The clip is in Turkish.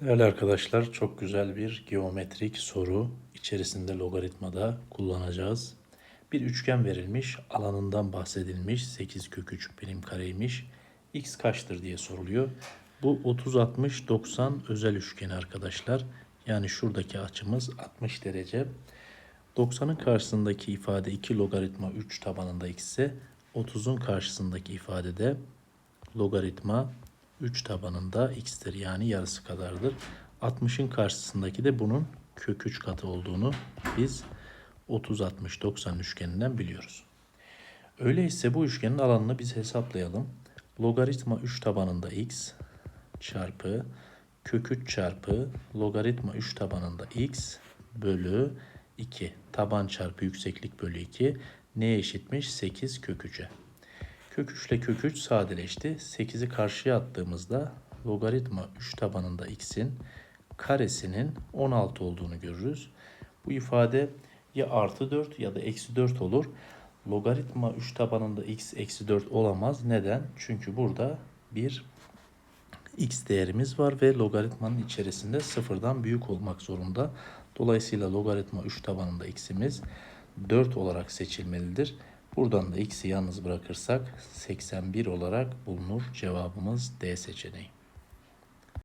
Değerli arkadaşlar çok güzel bir geometrik soru içerisinde logaritmada kullanacağız. Bir üçgen verilmiş, alanından bahsedilmiş, 8 kök 3 birim kareymiş. X kaçtır diye soruluyor. Bu 30 60 90 özel üçgeni arkadaşlar. Yani şuradaki açımız 60 derece. 90'ın karşısındaki ifade 2 logaritma 3 tabanında x ise 30'un karşısındaki ifade de logaritma 3 tabanında x'tir yani yarısı kadardır. 60'ın karşısındaki de bunun kök 3 katı olduğunu biz 30 60 90 üçgeninden biliyoruz. Öyleyse bu üçgenin alanını biz hesaplayalım. Logaritma 3 tabanında x çarpı kök 3 çarpı logaritma 3 tabanında x bölü 2 taban çarpı yükseklik bölü 2 neye eşitmiş? 8 kök 3'e. Kök 3 ile kök 3 sadeleşti. 8'i karşıya attığımızda logaritma 3 tabanında x'in karesinin 16 olduğunu görürüz. Bu ifade ya artı 4 ya da eksi 4 olur. Logaritma 3 tabanında x eksi 4 olamaz. Neden? Çünkü burada bir x değerimiz var ve logaritmanın içerisinde sıfırdan büyük olmak zorunda. Dolayısıyla logaritma 3 tabanında x'imiz 4 olarak seçilmelidir. Buradan da x'i yalnız bırakırsak 81 olarak bulunur. Cevabımız D seçeneği.